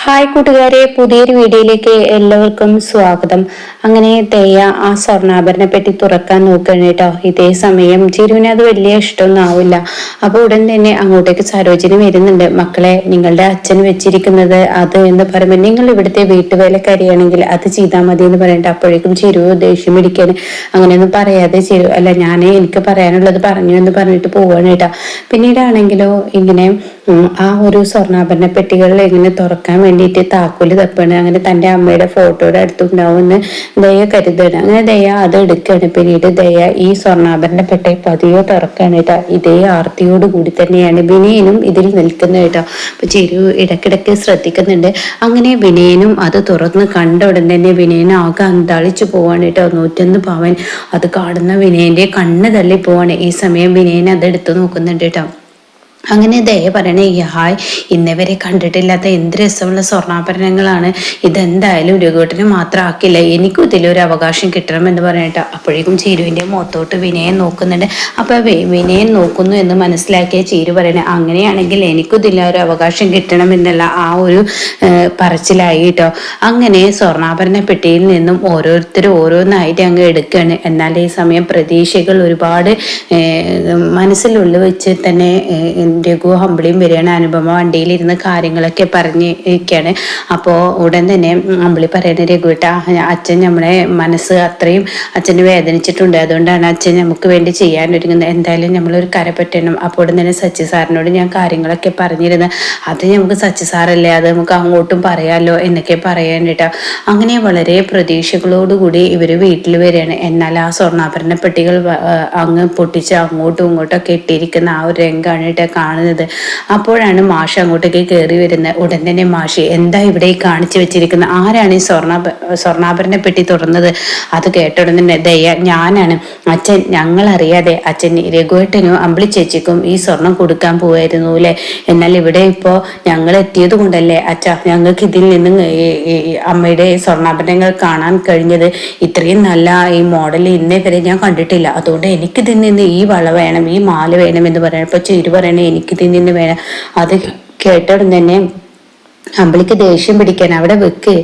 Hi കൂട്ടുകാരെ പുതിയൊരു വീഡിയോയിലേക്ക് എല്ലാവർക്കും സ്വാഗതം. അങ്ങനെ തെയ്യ ആ സ്വർണാഭരണ പെട്ടി തുറക്കാൻ നോക്കുകയാണ് കേട്ടോ. ഇതേ സമയം ചിരുവിന് അത് വലിയ ഇഷ്ടമൊന്നും ആവില്ല. അപ്പോൾ ഉടൻ തന്നെ അങ്ങോട്ടേക്ക് സരോജിനി വരുന്നുണ്ട്. മക്കളെ നിങ്ങളുടെ അച്ഛൻ വെച്ചിരിക്കുന്നത് അത് എന്ന് പറയുമ്പോൾ നിങ്ങൾ ഇവിടുത്തെ വീട്ടുവേലക്കാരിയാണെങ്കിൽ അത് ചെയ്താൽ മതി എന്ന് പറയണ്ട. അപ്പോഴേക്കും ചിരു ദേഷ്യം പിടിക്കാൻ അങ്ങനെയൊന്നും പറയാതെ ചിരു അല്ല ഞാനേ എനിക്ക് പറയാനുള്ളത് പറഞ്ഞു എന്ന് പറഞ്ഞിട്ട് പോവാണ് കേട്ടോ. പിന്നീടാണെങ്കിലോ ഇങ്ങനെ ആ ഒരു സ്വർണാഭരണ പെട്ടികളിൽ ഇങ്ങനെ തുറക്കാൻ വേണ്ടിയിട്ട് താക്കോൽ തപ്പാണ്. അങ്ങനെ തന്റെ അമ്മയുടെ ഫോട്ടോയുടെ അടുത്തുണ്ടാവുമെന്ന് ദയ കരുതാണ് അങ്ങനെ ദയ അത് എടുക്കുകയാണ്. പിന്നീട് ദയ ഈ സ്വർണാഭരണ പെട്ടി പതിയോ തുറക്കാണ് കേട്ടോ. ഇതേ ആർത്തിയോട് കൂടി തന്നെയാണ് വിനയനും ഇതിൽ നിൽക്കുന്നത് കേട്ടോ. അപ്പൊ ചെരു ഇടക്കിടക്ക് ശ്രദ്ധിക്കുന്നുണ്ട്. അങ്ങനെ വിനയനും അത് തുറന്ന് കണ്ട ഉടൻ തന്നെ വിനയൻ ആകെ അന്താളിച്ചു പോവാണ് കേട്ടോ. നൂറ്റൊന്ന് പവൻ അത് കാണുന്ന വിനയന്റെ കണ്ണ് തള്ളി പോവാണ് ഈ സമയം വിനയൻ അത് എടുത്തു നോക്കുന്നുണ്ട് കേട്ടോ. അങ്ങനെ ദയ പറയണേ ഹായ് ഇന്നവരെ കണ്ടിട്ടില്ലാത്ത എന്ത് രസമുള്ള സ്വർണാഭരണങ്ങളാണ്. ഇതെന്തായാലും രഘുവേട്ടന് മാത്രം ആക്കില്ല എനിക്കും ഇതിലൊരു അവകാശം കിട്ടണമെന്ന് പറഞ്ഞിട്ട് അപ്പോഴേക്കും ചീരുവിന്റെ മുഖത്തോട്ട് വിനയൻ നോക്കുന്നുണ്ട്. അപ്പോൾ വിനയൻ നോക്കുന്നു എന്ന് മനസ്സിലാക്കിയ ചീരു പറയണേ അങ്ങനെയാണെങ്കിൽ എനിക്കും ഇതിലൊരു അവകാശം കിട്ടണം എന്നുള്ള ആ ഒരു പറച്ചിലായി കേട്ടോ. അങ്ങനെ സ്വർണാഭരണ പെട്ടിയിൽ നിന്നും ഓരോരുത്തരും ഓരോന്നായിട്ട് അങ്ങ് എടുക്കുകയാണ് എന്നാൽ ഈ സമയം പ്രതീക്ഷകൾ ഒരുപാട് മനസ്സിലുള്ളിൽ വെച്ച് തന്നെ രഘു അമ്പിളിയും വരികയാണ്. അനുപമ വണ്ടിയിലിരുന്ന് കാര്യങ്ങളൊക്കെ പറഞ്ഞ് ഇരിക്കുകയാണ് അപ്പോൾ ഉടൻ തന്നെ അമ്പിളി പറയുന്നത് രഘുവിട്ട അച്ഛൻ നമ്മളെ മനസ്സ് അത്രയും അച്ഛന് വേദനിച്ചിട്ടുണ്ട്. അതുകൊണ്ടാണ് അച്ഛൻ നമുക്ക് വേണ്ടി ചെയ്യാൻ ഒരുങ്ങുന്നത് എന്തായാലും നമ്മളൊരു കര പറ്റണം അപ്പോൾ ഉടൻ തന്നെ സച്ചി സാറിനോട് ഞാൻ കാര്യങ്ങളൊക്കെ പറഞ്ഞിരുന്നത് അത് നമുക്ക് സച്ചി സാറല്ലേ? അത് നമുക്ക് അങ്ങോട്ടും പറയാമല്ലോ എന്നൊക്കെ പറയാൻ കേട്ടോ അങ്ങനെ വളരെ പ്രതീക്ഷകളോടുകൂടി ഇവർ വീട്ടിൽ വരികയാണ്. എന്നാൽ ആ സ്വർണാഭരണ പെട്ടികൾ അങ്ങ് പൊട്ടിച്ച് അങ്ങോട്ടും ഇങ്ങോട്ടും ഒക്കെ ഇട്ടിരിക്കുന്ന ആ ഒരു രംഗമാണ് കേട്ടോ കാണുന്നത്. അപ്പോഴാണ് മാഷ അങ്ങോട്ടേക്ക് കയറി വരുന്നത്. ഉടൻ തന്നെ മാഷി എന്താ ഇവിടെ കാണിച്ചു വെച്ചിരിക്കുന്നത് ആരാണ് ഈ സ്വർണാഭ സ്വർണാഭരണ പെട്ടി തുറന്നത്? അത് കേട്ട ഉടൻ തന്നെ ദയ ഞാനാണ്. അച്ഛൻ ഞങ്ങൾ അറിയാതെ അച്ഛൻ രഘുവേട്ടനും അമ്പിളി ചേച്ചിക്കും ഈ സ്വർണം കൊടുക്കാൻ പോവായിരുന്നു അല്ലേ? എന്നാൽ ഇവിടെ ഇപ്പോൾ ഞങ്ങൾ എത്തിയത് കൊണ്ടല്ലേ? അച്ഛ ഞങ്ങൾക്ക് ഇതിൽ നിന്നും അമ്മയുടെ സ്വർണാഭരണങ്ങൾ കാണാൻ കഴിഞ്ഞത് ഇത്രയും നല്ല ഈ മോഡൽ ഇന്നേ വരെ ഞാൻ കണ്ടിട്ടില്ല. അതുകൊണ്ട് എനിക്കിതിൽ നിന്ന് ഈ വള വേണം ഈ മാല വേണം എന്ന് പറയണം ഇപ്പൊ ചേരു പറയണേ എനിക്ക് തിന്നിന്ന് വേണം. അത് കേട്ടോടും തന്നെ അമ്പിളിക്ക് ദേഷ്യം പിടിക്കാൻ അവിടെ വെക്ക്.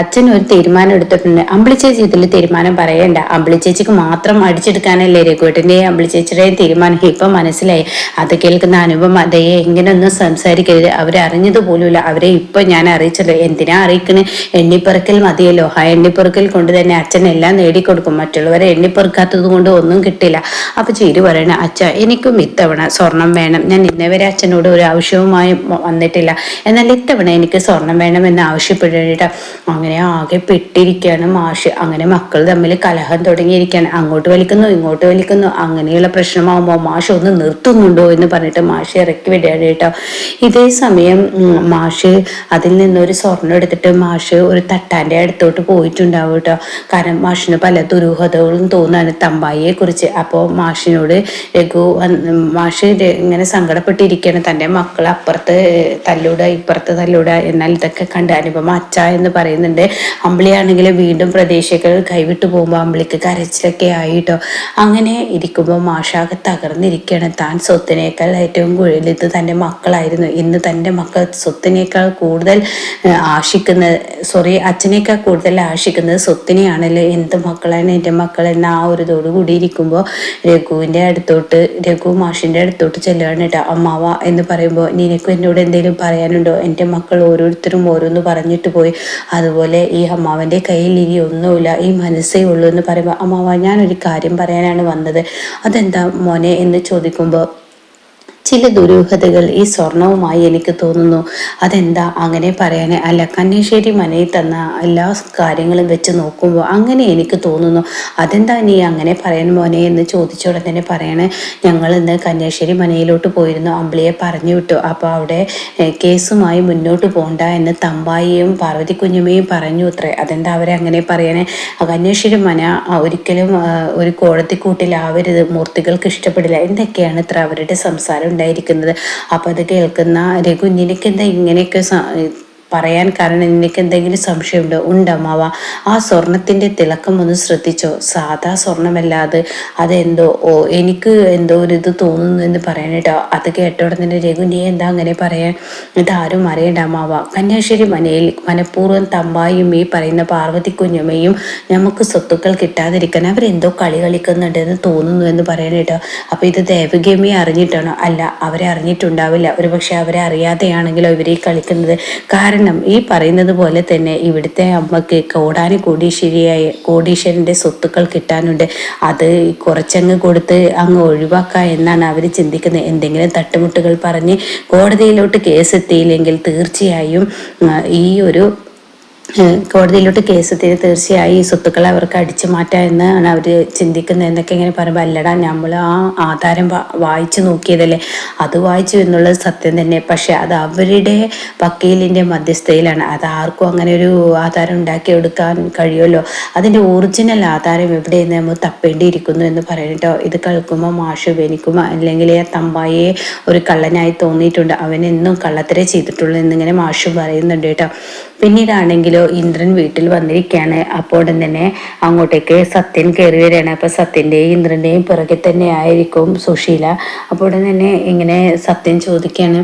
അച്ഛൻ ഒരു തീരുമാനം എടുത്തിട്ടുണ്ട്. അമ്പിളി ചേച്ചി ഇതിൽ തീരുമാനം പറയണ്ട. അമ്പിളി ചേച്ചിക്ക് മാത്രം അടിച്ചെടുക്കാനല്ലേ രഘുവേട്ടന്റെയും അമ്പിളി ചേച്ചിയുടെയും തീരുമാനം? ഇപ്പം മനസ്സിലായി. അത് കേൾക്കുന്ന അനുപമ അതയെ ഇങ്ങനെയൊന്നും സംസാരിക്കരുത്. അവരെ അറിഞ്ഞത് പോലുമില്ല. അവരെ ഇപ്പം ഞാൻ അറിയിച്ചല്ലോ എന്തിനാ അറിയിക്കണ്? എണ്ണിപ്പെറുക്കൽ മതിയല്ലോ. ആ എണ്ണിപ്പെറുക്കൽ കൊണ്ട് തന്നെ അച്ഛൻ എല്ലാം നേടിക്കൊടുക്കും. മറ്റുള്ളവരെ എണ്ണിപ്പെറുക്കാത്തത് കൊണ്ട് ഒന്നും കിട്ടില്ല. അപ്പോൾ ചേരി പറയണ അച്ഛ എനിക്കും ഇത്തവണ സ്വർണം വേണം. ഞാൻ ഇന്നവരെ അച്ഛനോട് ഒരു ആവശ്യവുമായി വന്നിട്ടില്ല. എന്നാൽ ഇത്തവണ എനിക്ക് സ്വർണം വേണമെന്ന് ആവശ്യപ്പെട്ടിട്ട് അങ്ങനെ ആകെ പെട്ടിരിക്കുകയാണ് മാഷ്. അങ്ങനെ മക്കൾ തമ്മിൽ കലഹം തുടങ്ങിയിരിക്കുകയാണ്. അങ്ങോട്ട് വലിക്കുന്നു ഇങ്ങോട്ട് വലിക്കുന്നു. അങ്ങനെയുള്ള പ്രശ്നമാകുമ്പോൾ മാഷ് ഒന്ന് നിർത്തുന്നുണ്ടോ എന്ന് പറഞ്ഞിട്ട് മാഷ് ഇറക്കി വിടുകയാണ് കേട്ടോ. ഇതേ സമയം മാഷ് അതിൽ നിന്നൊരു സ്വർണം എടുത്തിട്ട് മാഷ് ഒരു തട്ടാന്റെ അടുത്തോട്ട് പോയിട്ടുണ്ടാവും കേട്ടോ. കാരണം മാഷിന് പല ദുരൂഹതകളും തോന്നാണ് തമ്പായിയെ കുറിച്ച് അപ്പോൾ മാഷിനോട് രഘു മാഷ് ഇങ്ങനെ സങ്കടപ്പെട്ടിരിക്കുകയാണ്. തന്റെ മക്കൾ അപ്പുറത്ത് തല്ലൂടെ ഇപ്പുറത്ത് തല്ലൂട കൂടെ എന്നാൽ ഇതൊക്കെ കണ്ട് അനുപമ അച്ഛ എന്ന് പറയുന്നുണ്ട്. അമ്പിളിയാണെങ്കിൽ വീണ്ടും പ്രദേശങ്ങൾ കൈവിട്ടു പോകുമ്പോൾ അമ്പിളിക്ക് കരച്ചിലൊക്കെ ആയിട്ടോ. അങ്ങനെ ഇരിക്കുമ്പോൾ മാഷാകെ തകർന്നിരിക്കുകയാണ് താൻ സ്വത്തിനേക്കാൾ ഏറ്റവും കൂടുതൽ ഇത് തന്റെ മക്കളായിരുന്നു. ഇന്ന് തന്റെ മക്കൾ സ്വത്തിനേക്കാൾ കൂടുതൽ ആശിക്കുന്ന സോറി അച്ഛനേക്കാൾ കൂടുതൽ ആശിക്കുന്നത് സ്വത്തിനെയാണല്ലോ? എന്ത് മക്കളാണ് എന്റെ മക്കൾ? എന്ന ആ ഒരു ഇതോട് കൂടി ഇരിക്കുമ്പോൾ രഘുവിന്റെ അടുത്തോട്ട് രഘു മാഷിന്റെ അടുത്തോട്ട് ചെല്ലുകയാണ് കേട്ടോ. അമ്മാവ എന്ന് പറയുമ്പോൾ നിനക്കും എന്നോട് എന്തെങ്കിലും പറയാനുണ്ടോ? എന്റെ മക്കൾ മക്കൾ ഓരോരുത്തരും ഓരോന്ന് പറഞ്ഞിട്ട് പോയി. അതുപോലെ ഈ അമ്മാവന്റെ കയ്യിൽ ഇനി ഒന്നുമില്ല ഈ മനസ്സേ ഉള്ളൂ എന്ന് പറയുമ്പോൾ അമ്മാവ ഞാനൊരു കാര്യം പറയാനാണ് വന്നത്. അതെന്താ മോനെ എന്ന് ചോദിക്കുമ്പോൾ ചില ദുരൂഹതകൾ ഈ സ്വർണവുമായി എനിക്ക് തോന്നുന്നു. അതെന്താ? അങ്ങനെ പറയാനേ അല്ല. കന്നേശ്ശേരി മനയിൽ തന്ന എല്ലാ കാര്യങ്ങളും വെച്ച് നോക്കുമ്പോൾ അങ്ങനെ എനിക്ക് തോന്നുന്നു. അതെന്താ നീ അങ്ങനെ പറയാൻ മോനെ എന്ന് ചോദിച്ചോടെ തന്നെ പറയണേ. ഞങ്ങൾ ഇന്ന് കന്യാശ്ശേരി മനയിലോട്ട് പോയിരുന്നു. അമ്പിളിയെ പറഞ്ഞു വിട്ടു. അപ്പോൾ അവിടെ കേസുമായി മുന്നോട്ട് പോകണ്ട എന്ന് തമ്പായിയും പാർവതി കുഞ്ഞുമയും പറഞ്ഞു അത്രേ. അതെന്താ അവരെ അങ്ങനെ പറയണേ? കന്യാശ്ശേരി മന ഒരിക്കലും ഒരു കോടതിക്കൂട്ടിലാവരുത് മൂർത്തികൾക്ക് ഇഷ്ടപ്പെടില്ല. എന്തൊക്കെയാണ് ഇത്ര അവരുടെ സംസാരം ഉണ്ടായിരിക്കുന്നത്. അപ്പോൾ അത് കേൾക്കുന്ന കുഞ്ഞിനൊക്കെ എന്താ ഇങ്ങനെയൊക്കെ പറയാൻ കാരണം നിനക്ക് എന്തെങ്കിലും സംശയമുണ്ടോ? ഉണ്ടമ്മാവ ആ സ്വർണത്തിന്റെ തിളക്കം ഒന്ന് ശ്രദ്ധിച്ചോ? സാധാ സ്വർണമല്ലാതെ അതെന്തോ ഓ എനിക്ക് എന്തോ ഒരു ഇത് തോന്നുന്നു എന്ന് പറയാനേട്ടോ അത് കേട്ടോടെ തന്നെ രഘു നീ എന്താ അങ്ങനെ പറയാൻ? ഇതാരും അറിയണ്ട അമ്മാവ. കന്യാശ്ശേരി മനയിൽ മനഃപൂർവം തമ്പായും ഈ പറയുന്ന പാർവതി കുഞ്ഞമ്മയും നമുക്ക് സ്വത്തുക്കൾ കിട്ടാതിരിക്കാൻ അവരെന്തോ കളി കളിക്കുന്നുണ്ട് എന്ന് തോന്നുന്നു എന്ന് പറയാനേട്ടോ അപ്പോൾ ഇത് ദേവഗമ്യെ അറിഞ്ഞിട്ടാണോ? അല്ല അവരെ അറിഞ്ഞിട്ടുണ്ടാവില്ല. ഒരുപക്ഷെ അവരെ അറിയാതെയാണെങ്കിലോ ഇവരെ കളിക്കുന്നത്. കാരണം കാരണം ഈ പറയുന്നത് പോലെ തന്നെ ഇവിടുത്തെ അമ്മയ്ക്ക് കോടാനി കോടീശ്വരിയായ കോടീശ്വരന്റെ സ്വത്തുക്കൾ കിട്ടാനുണ്ട്. അത് കുറച്ചങ്ങ് കൊടുത്ത് അങ്ങ് ഒഴിവാക്കുക എന്നാണ് അവർ ചിന്തിക്കുന്നത്. എന്തെങ്കിലും തട്ടുമുട്ടുകൾ പറഞ്ഞ് കോടതിയിലോട്ട് കേസ് എത്തിയില്ലെങ്കിൽ തീർച്ചയായും ഈ ഒരു കോടതിയിലോട്ട് കേസ് തിരി തീർച്ചയായും ഈ സ്വത്തുക്കൾ അവർക്ക് അടിച്ചു മാറ്റാം എന്നാണ് അവർ ചിന്തിക്കുന്നത് എന്നൊക്കെ ഇങ്ങനെ പറയുമ്പോൾ അല്ലടാ നമ്മൾ ആ ആധാരം വായിച്ചു നോക്കിയതല്ലേ? അത് വായിച്ചു എന്നുള്ളത് സത്യം തന്നെ. പക്ഷേ അത് അവരുടെ വക്കീലിന്റെ മധ്യസ്ഥയിലാണ്. അത് ആർക്കും അങ്ങനെ ഒരു ആധാരം ഉണ്ടാക്കിയെടുക്കാൻ കഴിയുമല്ലോ? അതിന്റെ ഒറിജിനൽ ആധാരം എവിടെയെന്ന് നമ്മൾ തപ്പേണ്ടിയിരിക്കുന്നു എന്ന് പറയട്ടോ ഇത് കേൾക്കുമ്പോൾ മാഷു എനിക്കും അല്ലെങ്കിൽ ആ തമ്പായെ ഒരു കള്ളനായി തോന്നിയിട്ടുണ്ട്. അവനെന്നും കള്ളത്തരേ ചെയ്തിട്ടുള്ളൂ എന്നിങ്ങനെ മാഷു പറയുന്നുണ്ട് കേട്ടോ പിന്നീടാണെങ്കിലോ ഇന്ദ്രൻ വീട്ടിൽ വന്നിരിക്കുകയാണ് അപ്പോൾ തന്നെ അങ്ങോട്ടേക്ക് സത്യൻ കയറി വരികയാണ്. അപ്പോൾ സത്യന്റെയും ഇന്ദ്രന്റെയും പിറകെ തന്നെ ആയിരിക്കും സുശീല. അപ്പോൾ തന്നെ ഇങ്ങനെ സത്യൻ ചോദിക്കുകയാണ്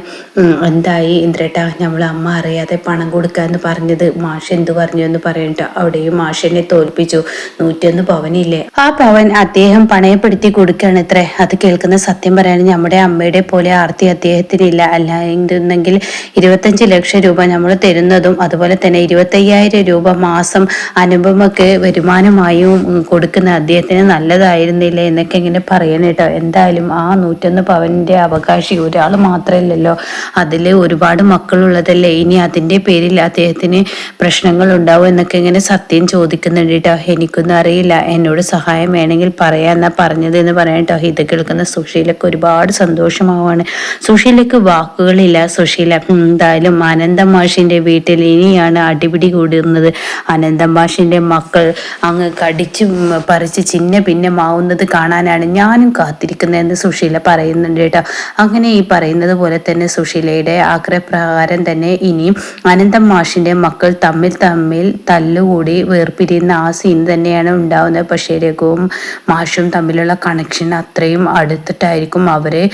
എന്തായി ഇന്ദ്രേട്ട? നമ്മൾ അമ്മ അറിയാതെ പണം കൊടുക്കാമെന്ന് പറഞ്ഞത്. മാഷ് എന്ത് പറഞ്ഞു എന്ന് പറയണ്ട. അവിടെയും മാഷിനെ തോൽപ്പിച്ചു. നൂറ്റൊന്ന് പവനില്ലേ? ആ പവൻ അദ്ദേഹം പണയപ്പെടുത്തി കൊടുക്കുകയാണ്. ഇത്രേ അത് കേൾക്കുന്ന സത്യം പറയാണ് നമ്മുടെ അമ്മയുടെ പോലെ ആർത്തി അദ്ദേഹത്തിനില്ല. അല്ല എന്തെങ്കിൽ ഇരുപത്തഞ്ച് ലക്ഷം രൂപ നമ്മൾ തരുന്നതും അതുപോലെ തന്നെ ഇരുപത്തയ്യായിരം രൂപ മാസം അനുപമക്ക് വരുമാനമായും കൊടുക്കുന്ന അദ്ദേഹത്തിന് നല്ലതായിരുന്നില്ല എന്നൊക്കെ ഇങ്ങനെ പറയണം കേട്ടോ. എന്തായാലും ആ നൂറ്റൊന്ന് പവന്റെ അവകാശി ഒരാൾ മാത്രമല്ലല്ലോ. അതിൽ ഒരുപാട് മക്കളുള്ളതല്ലേ? ഇനി അതിന്റെ പേരിൽ അദ്ദേഹത്തിന് പ്രശ്നങ്ങൾ ഉണ്ടാവും എന്നൊക്കെ ഇങ്ങനെ സത്യം ചോദിക്കുന്നുണ്ട് കേട്ടോ. എനിക്കൊന്നും അറിയില്ല. എന്നോട് സഹായം വേണമെങ്കിൽ പറയാന്നാ പറഞ്ഞത് എന്ന് പറയാം കേട്ടോ. ഇത് കേൾക്കുന്ന സുശീലക്ക് ഒരുപാട് സന്തോഷമാവാണ്. സുശീലക്ക് വാക്കുകളില്ല സുശീല. എന്തായാലും അനന്ത മാഷിന്റെ വീട്ടിൽ ഇനിയാണ് അടിപിടി കൂടുന്നത് അനന്തം മാഷിന്റെ മക്കൾ അങ്ങ് കടിച്ച് പറിച്ച് ചിന്ന ഭിന്നമാവുന്നത് കാണാനാണ് ഞാനും കാത്തിരിക്കുന്നതെന്ന് സുശീല പറയുന്നുണ്ട് കേട്ടോ. അങ്ങനെ ഈ പറയുന്നത് പോലെ തന്നെ സുശീലയുടെ ആഗ്രഹപ്രകാരം തന്നെ ഇനിയും അനന്തം മാഷിന്റെ മക്കൾ തമ്മിൽ തമ്മിൽ തല്ലുകൂടി വേർപിരിയുന്ന ആ സീൻ തന്നെയാണ് ഉണ്ടാവുന്നത്. പക്ഷേ രഘുവും മാഷും തമ്മിലുള്ള കണക്ഷൻ അത്രയും അടുത്തിട്ടായിരിക്കും അവരെ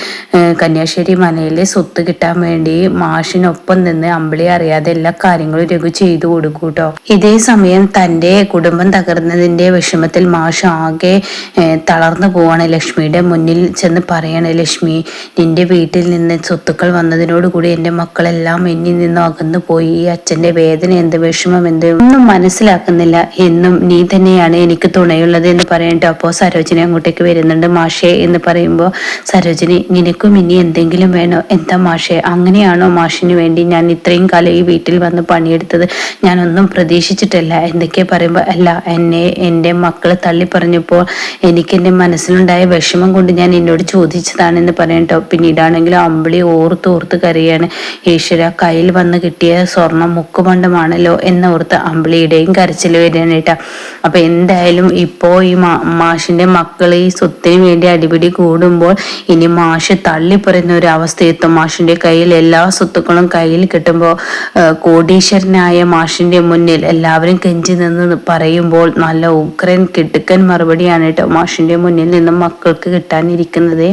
കന്യാശ്ശേരി മനയിലെ സ്വത്ത് കിട്ടാൻ വേണ്ടി മാഷിനൊപ്പം നിന്ന് അമ്പിളി അറിയാതെ എല്ലാ കാര്യങ്ങളും രഘു ചെയ്തു കൊടുക്കൂട്ടോ. കേട്ടോ ഇതേ സമയം തന്റെ കുടുംബം തകർന്നതിന്റെ വിഷമത്തിൽ മാഷ് ആകെ തളർന്നു പോവാണ് ലക്ഷ്മിയുടെ മുന്നിൽ ചെന്ന് പറയാണ് ലക്ഷ്മി നിന്റെ വീട്ടിൽ നിന്ന് സ്വത്തുക്കൾ വന്നതിനോടുകൂടി എന്റെ മക്കളെല്ലാം എന്നിൽ നിന്നും അകന്നു പോയി. ഈ അച്ഛന്റെ വേദന എന്ത് വിഷമം എന്ത് ഒന്നും മനസ്സിലാക്കുന്നില്ല. എന്നും നീ തന്നെയാണ് എനിക്ക് തുണയുള്ളത് എന്ന് പറയട്ടോ അപ്പോൾ സരോജിനി അങ്ങോട്ടേക്ക് വരുന്നുണ്ട്. മാഷേ എന്ന് പറയുമ്പോൾ സരോജിനി നിനക്കും ഇനി എന്തെങ്കിലും വേണോ? എന്താ മാഷേ അങ്ങനെയാണോ മാഷിന് വേണ്ടി ഞാൻ ഇത്രയും കാലം ഈ വീട്ടിൽ വന്ന് പണിയെടുത്തത് ഞാനൊന്നും പ്രതീക്ഷിച്ചിട്ടില്ല. എന്തൊക്കെ പറയുമ്പോൾ അല്ല എന്നെ എന്റെ മക്കൾ തള്ളി പറഞ്ഞപ്പോൾ എനിക്ക് എന്റെ മനസ്സിലുണ്ടായ വിഷമം കൊണ്ട് ഞാൻ എന്നോട് ചോദിച്ചതാണെന്ന് പറയട്ടോ പിന്നീടാണെങ്കിൽ അമ്പിളി ഓർത്ത് ഓർത്ത് കരയാണ്. ഈശ്വര കയ്യിൽ വന്ന് കിട്ടിയ സ്വർണം മുക്കുമണ്ഡമാണല്ലോ എന്നോർത്ത് അമ്പിളിയുടെയും കരച്ചിൽ വരികയാണ് കേട്ടോ. അപ്പൊ എന്തായാലും ഇപ്പോ ഈ മാഷിന്റെ മക്കൾ ഈ സ്വത്തിന് വേണ്ടി അടിപിടി കൂടുമ്പോൾ ഇനി മാഷ് തള്ളി പറയുന്ന ഒരു അവസ്ഥയെത്തും. മാഷിന്റെ കയ്യിൽ എല്ലാ സ്വത്തുക്കളും കയ്യിൽ കിട്ടുമ്പോൾ കോടീശ്വരനായ മാഷിന്റെ മുന്നിൽ എല്ലാവരും കെഞ്ചി നിന്ന് പറയുമ്പോൾ നല്ല ഉക്രൈൻ കിടുക്കൻ മറുപടിയാണ് കേട്ടോ മാഷിന്റെ മുന്നിൽ നിന്നും മക്കൾക്ക് കിട്ടാനിരിക്കുന്നത്.